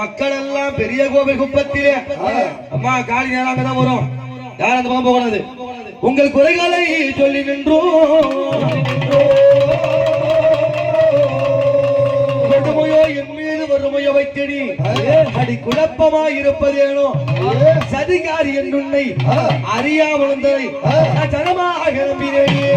மக்கள் எல்லாம் பெரிய கோவில் குப்பத்திலே. அம்மா காலி நேரம் அங்கதான் வரும். யாரும் அந்த பக்கம் போக உங்கள் குறைகளை சொல்லி நின்றோம். கொடுமையோ என் மீது வறுமையோ வைத்தடி. அடி குழப்பமா இருப்பதேனோ சதிகாரி என் உன்னை அறியாமல் நான் தரமாக நம்பினேனே.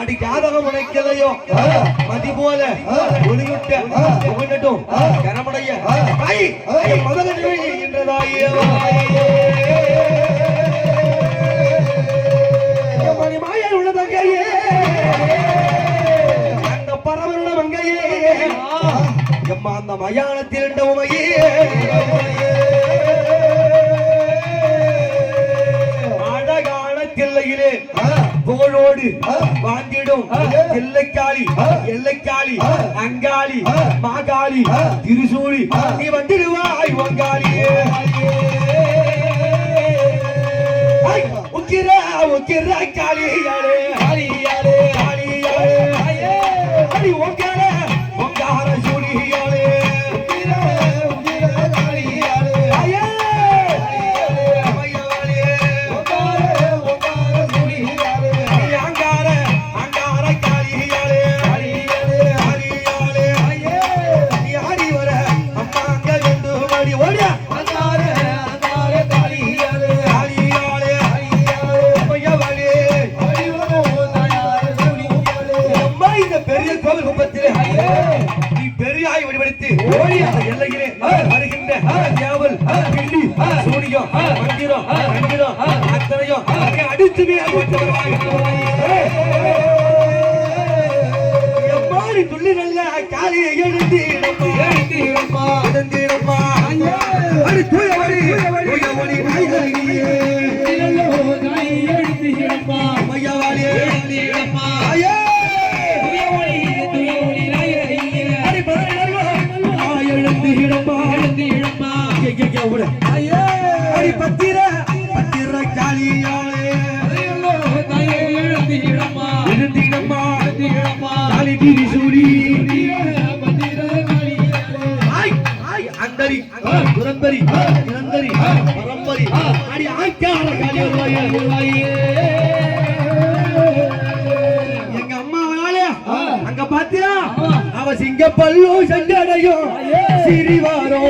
காளி அடி ஜாதகம் உழைக்கலையோ மதி போல ஒளிவிட்ட புகழட்டும் கனமடைய. தாய் மதகை என்றதாயே மணி மாயல் உள்ள தங்கையே அந்த பரவருள்ள மங்கையே. எம்மா அந்த மயானத்தில் இருந்த உமையே. அழகான தில்லையிலே. புகழோடு வாழ்ந்திடும். எல்லைக்காளி எல்லைக்காளி அங்காளி மாகாளி திருசூழி நீ வந்துடுவாய் வங்காளியே பெரிய கோவில் கும்பத்திலே நீ பெரியாய் வடிவெடுத்து ஓடி அந்த எல்லையிலே வருகின்ற தேவல் பில்லி சூனியம் மந்திரம் மந்திரம் அத்தனையும் அங்கே அடித்துமே எம்மாடி துள்ளி நல்ல காலியை எழுந்தி எழுந்திடம்மா எழுந்திடம்மா அடி தூயவரி தூயவரி. நாய்களியே மையவாளியே அடி பத்திர. பத்திர காளியாளே எழுந்திடமா காளி திரிசூரி ஆய் அந்தரி. புரந்தரி. இளந்தரி பரம்பரி. அடி ஆய்க்கார காளியாளே எங்க அம்மாவாலே அங்க பாத்தியா? அவ சிங்க பல்லு சங்கடையும் சிறிவாரோ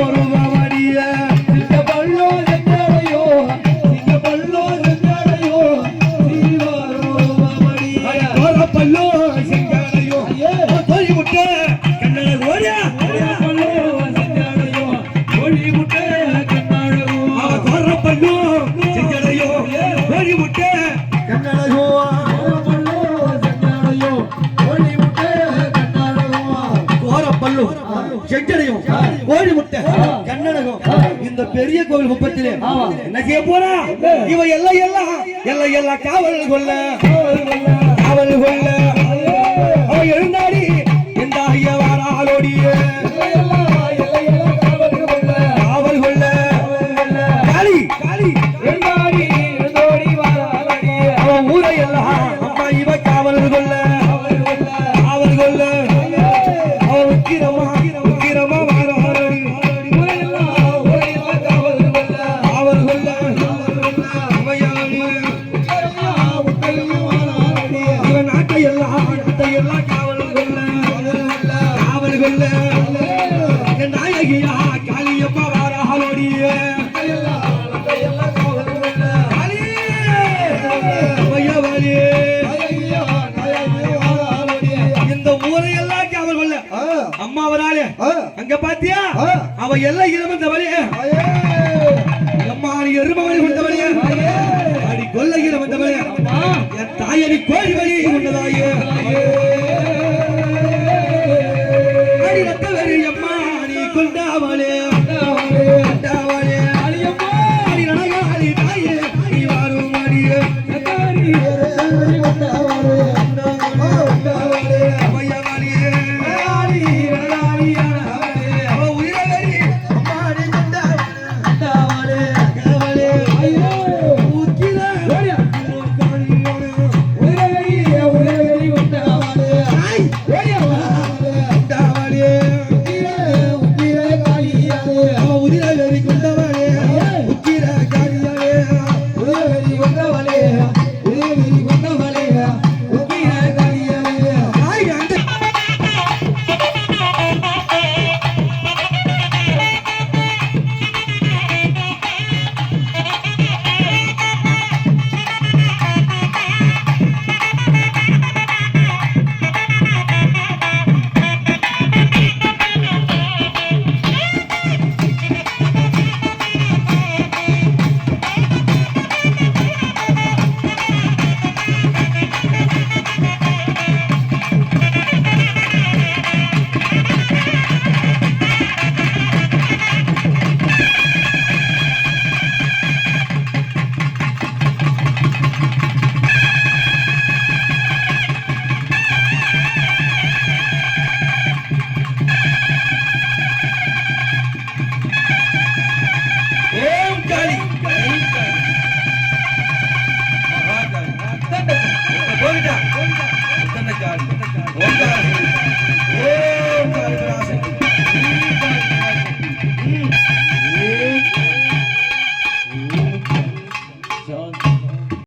பல்லு சங்கடையோ தோரி முட்டை கண்ணட ஓடியா? பல்லு சங்கடையோ தோரி முட்டை கண்ணடகோ கோரப்பல்லு செஞ்சடையும். கோழி முட்டை கண்ணடகம் இந்த பெரிய கோவில் குப்பத்திலே. என்ன செய்ய போறா இவ எல்லாம் எல்லாம் எல்லாம் எல்லாம் காவல் கொள்ள. காவல் கொள்ள. அவ எழுந்தாடி எந்த ஐயா வாராளோடிய அவ எல்லாம் இளவந்தவளே அம்மா நீ எருமவழி கொண்டவளே அடி கொல்ல இளவந்தவளே என் தாயடி கோழி வழி கொண்டதாயே Dad.